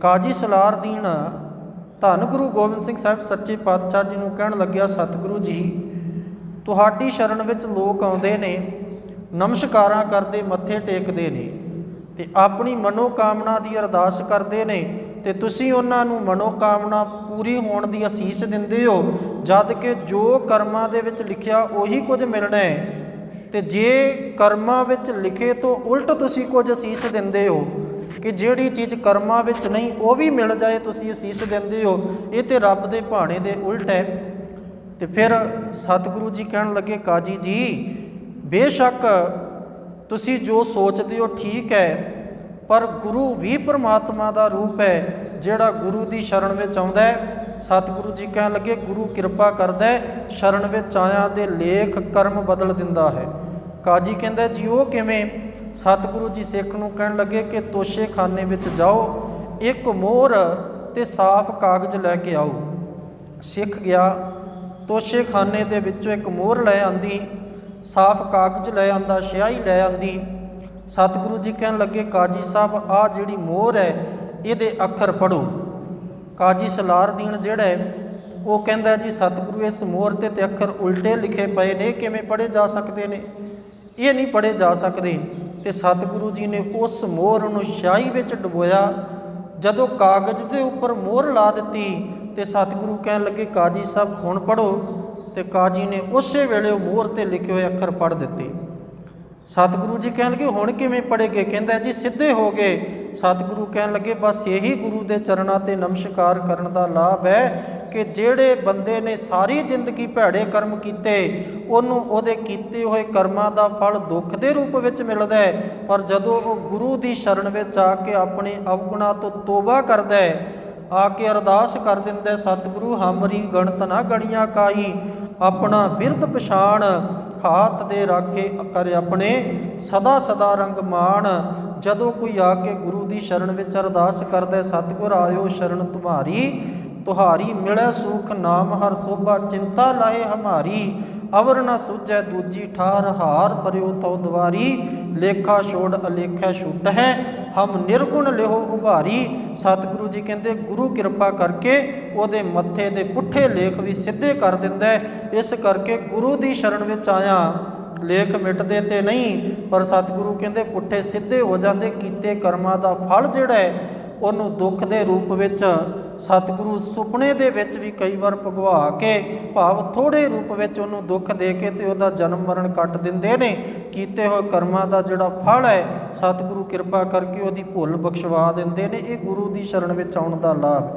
ਕਾਜੀ ਸਲਾਰ ਦੀਨ ਧੰਨ ਗੁਰੂ ਗੋਬਿੰਦ ਸਿੰਘ ਸਾਹਿਬ ਸੱਚੇ ਪਾਤਸ਼ਾਹ ਜੀ ਨੂੰ ਕਹਿਣ ਲੱਗਿਆ, ਸਤਿਗੁਰੂ ਜੀ, ਤੁਹਾਡੀ ਸ਼ਰਨ ਵਿੱਚ ਲੋਕ ਆਉਂਦੇ ਨੇ, ਨਮਸਕਾਰਾਂ ਕਰਦੇ, ਮੱਥੇ ਟੇਕਦੇ ਨੇ ਤੇ ਆਪਣੀ ਮਨੋ ਕਾਮਨਾ ਦੀ ਅਰਦਾਸ ਕਰਦੇ ਨੇ ਤੇ ਤੁਸੀਂ ਉਹਨਾਂ ਨੂੰ ਮਨੋ ਕਾਮਨਾ ਪੂਰੀ ਹੋਣ ਦੀ ਅਸੀਸ ਦਿੰਦੇ ਹੋ, ਜਦ ਕਿ ਜੋ ਕਰਮਾਂ ਦੇ ਵਿੱਚ ਲਿਖਿਆ ਉਹੀ ਕੁਝ ਮਿਲਣਾ ਹੈ ਤੇ ਜੇ ਕਰਮਾਂ ਵਿੱਚ ਲਿਖੇ ਤੋਂ ਉਲਟ ਤੁਸੀਂ ਕੁਝ ਅਸੀਸ ਦਿੰਦੇ ਹੋ ਕਿ ਜਿਹੜੀ ਚੀਜ਼ ਕਰਮਾਂ ਵਿੱਚ ਨਹੀਂ, ਉਹ ਵੀ ਮਿਲ ਜਾਏ, ਤੁਸੀਂ ਅਸੀਸ ਦਿੰਦੇ ਹੋ। ਇਹ ਤੇ ਰੱਬ ਦੇ ਭਾਣੇ ਦੇ ਉਲਟ ਹੈ। ਤੇ ਫਿਰ ਸਤਿਗੁਰੂ ਜੀ ਕਹਿਣ ਲੱਗੇ, ਕਾਜੀ ਜੀ, ਬੇਸ਼ੱਕ ਤੁਸੀਂ ਜੋ ਸੋਚਦੇ ਹੋ ਠੀਕ ਹੈ, ਪਰ ਗੁਰੂ ਵੀ ਪ੍ਰਮਾਤਮਾ ਦਾ ਰੂਪ ਹੈ, ਜਿਹੜਾ ਗੁਰੂ ਦੀ ਸ਼ਰਨ ਵਿੱਚ ਆਉਂਦਾ ਹੈ। ਸਤਿਗੁਰੂ ਜੀ ਕਹਿਣ ਲੱਗੇ, ਗੁਰੂ ਕਿਰਪਾ ਕਰਦਾ ਹੈ, ਸ਼ਰਨ ਵਿੱਚ ਆਇਆਂ ਦੇ ਲੇਖ ਕਰਮ ਬਦਲ ਦਿੰਦਾ ਹੈ। ਕਾਜੀ ਕਹਿੰਦਾ, ਜੀ ਉਹ ਕਿਵੇਂ? ਸਤਿਗੁਰੂ ਜੀ ਸਿੱਖ ਨੂੰ ਕਹਿਣ ਲੱਗੇ ਕਿ ਤੋਸ਼ੇਖਾਨੇ ਵਿੱਚ ਜਾਓ, ਇੱਕ ਮੋਹਰ ਤੇ ਸਾਫ਼ ਕਾਗਜ਼ ਲੈ ਕੇ ਆਓ। ਸਿੱਖ ਗਿਆ ਤੋਸ਼ੇਖਾਨੇ ਦੇ ਵਿੱਚੋਂ ਇੱਕ ਮੋਹਰ ਲੈ ਆਂਦੀ, ਸਾਫ਼ ਕਾਗਜ਼ ਲੈ ਆਂਦਾ, ਸਿਆਹੀ ਲੈ ਆਂਦੀ। ਸਤਿਗੁਰੂ ਜੀ ਕਹਿਣ ਲੱਗੇ, ਕਾਜੀ ਸਾਹਿਬ ਆ ਜਿਹੜੀ ਮੋਹਰ ਹੈ, ਇਹਦੇ ਅੱਖਰ ਪੜੋ ਕਾਜੀ ਸਲਾਰ ਦੀਨ ਜਿਹੜਾ ਹੈ, ਉਹ ਕਹਿੰਦਾ ਜੀ, ਸਤਿਗੁਰੂ ਇਸ ਮੋਹਰ ਤੇ ਤੇ ਅੱਖਰ ਉਲਟੇ ਲਿਖੇ ਪਏ ਨੇ, ਕਿਵੇਂ ਪੜੇ ਜਾ ਸਕਦੇ ਨੇ? ਇਹ ਨਹੀਂ ਪੜੇ ਜਾ ਸਕਦੇ। ਤੇ ਸਤਿਗੁਰੂ ਜੀ ਨੇ ਉਸ ਮੋਹਰ ਨੂੰ ਸ਼ਾਹੀ ਵਿੱਚ ਡੁਬੋਇਆ। ਜਦੋਂ ਕਾਗਜ਼ ਦੇ ਉੱਪਰ ਮੋਹਰ ਲਾ ਦਿੱਤੀ ਤੇ ਸਤਿਗੁਰੂ ਕਹਿਣ ਲੱਗੇ, ਕਾਜੀ ਸਾਹਿਬ, ਹੁਣ ਪੜੋ ਤੇ ਕਾਜੀ ਨੇ ਉਸੇ ਵੇਲੇ ਉਹ ਮੋਹਰ ਤੇ ਲਿਖੇ ਹੋਏ ਅੱਖਰ ਪੜ੍ਹ ਦਿੱਤੇ। ਸਤਿਗੁਰੂ ਜੀ ਕਹਿਣ ਲੱਗੇ, ਹੁਣ ਕਿਵੇਂ ਪੜੇਗੇ ਕਹਿੰਦਾ, ਜੀ, ਸਿੱਧੇ ਹੋ ਗਏ। ਸਤਿਗੁਰੂ ਕਹਿਣ ਲੱਗੇ, ਬਸ ਇਹੀ ਗੁਰੂ ਦੇ ਚਰਨਾਂ ਤੇ ਨਮਸਕਾਰ ਕਰਨ ਦਾ ਲਾਭ ਹੈ ਕਿ ਜਿਹੜੇ ਬੰਦੇ ਨੇ ਸਾਰੀ ਜ਼ਿੰਦਗੀ ਭੈੜੇ ਕਰਮ ਕੀਤੇ, ਉਹਨੂੰ ਉਹਦੇ ਕੀਤੇ ਹੋਏ ਕਰਮਾਂ ਦਾ ਫਲ ਦੁੱਖ ਦੇ ਰੂਪ ਵਿੱਚ ਮਿਲਦਾ ਹੈ। ਪਰ ਜਦੋਂ ਉਹ ਗੁਰੂ ਦੀ ਸ਼ਰਨ ਵਿੱਚ ਆ ਕੇ ਆਪਣੇ ਅਵਗੁਣਾ ਤੋਂ ਤੋਬਾ ਕਰਦਾ ਹੈ, ਆ ਕੇ ਅਰਦਾਸ ਕਰ ਦਿੰਦਾ ਸਤਿਗੁਰੂ, ਹਮਰੀ ਗਣਤ ਨਾ ਗਣੀਆਂ ਕਾਈ ਆਪਣਾ ਬਿਰਧ ਪਛਾਣ, ਹਾਥ ਦੇ ਰਾਖੇ ਕਰ ਆਪਣੇ ਸਦਾ ਸਦਾ ਰੰਗ ਮਾਣ। ਜਦੋਂ ਕੋਈ ਆ ਕੇ ਗੁਰੂ ਦੀ ਸ਼ਰਨ ਵਿੱਚ ਅਰਦਾਸ ਕਰਦਾ ਸਤਿਗੁਰ, ਆਇਓ ਸ਼ਰਨ ਤੁਮਾਰੀ ਤੁਹਾਰੀ ਮਿਲੈ ਸੁਖ ਨਾਮ, ਹਰ ਸੋਭਾ ਚਿੰਤਾ ਲਾਹੇ ਹਮਾਰੀ। ਅਵਰ ਨ ਸੁਝੈ ਦੂਜੀ ਠਾਰ, ਹਾਰ ਪਰਿਓ ਤਉ ਦਵਾਰੀ। ਲੇਖਾ ਛੋੜ ਅਲੇਖਾ ਛੁੱਟ ਹੈ, ਹਮ ਨਿਰਗੁਣ ਲਿਹੋ ਉਭਾਰੀ। ਸਤਿਗੁਰੂ ਜੀ ਕਹਿੰਦੇ, ਗੁਰੂ ਕਿਰਪਾ ਕਰਕੇ ਉਹਦੇ ਮੱਥੇ ਦੇ ਪੁੱਠੇ ਲੇਖ ਵੀ ਸਿੱਧੇ ਕਰ ਦਿੰਦਾ ਇਸ ਕਰਕੇ ਗੁਰੂ ਦੀ ਸ਼ਰਨ ਵਿੱਚ ਆਇਆ। ਲੇਖ ਮਿਟਦੇ ਤੇ ਨਹੀਂ, ਪਰ ਸਤਿਗੁਰੂ ਕਹਿੰਦੇ, ਪੁੱਠੇ ਸਿੱਧੇ ਹੋ ਜਾਂਦੇ। ਕੀਤੇ ਕਰਮਾਂ ਦਾ ਫਲ ਜਿਹੜਾ ਹੈ, ਉਹਨੂੰ ਦੁੱਖ ਦੇ ਰੂਪ ਵਿੱਚ ਸਤਿਗੁਰੂ ਸੁਪਨੇ ਦੇ ਵਿੱਚ ਵੀ ਕਈ ਵਾਰ ਭਗਵਾ ਕੇ ਭਾਵ ਥੋੜੇ ਰੂਪ ਵਿੱਚ ਉਹਨੂੰ ਦੁੱਖ ਦੇ ਕੇ ਤੇ ਉਹਦਾ ਜਨਮ ਮਰਨ ਕੱਟ ਦਿੰਦੇ ਨੇ। ਕੀਤੇ ਹੋਏ ਕਰਮਾਂ ਦਾ ਜਿਹੜਾ ਫਲ ਹੈ, ਸਤਿਗੁਰੂ ਕਿਰਪਾ ਕਰਕੇ ਉਹਦੀ ਭੁੱਲ ਬਖਸ਼ਵਾ ਦਿੰਦੇ ਨੇ। ਇਹ ਗੁਰੂ ਦੀ ਸ਼ਰਨ ਵਿੱਚ ਆਉਣ ਦਾ ਲਾਭ।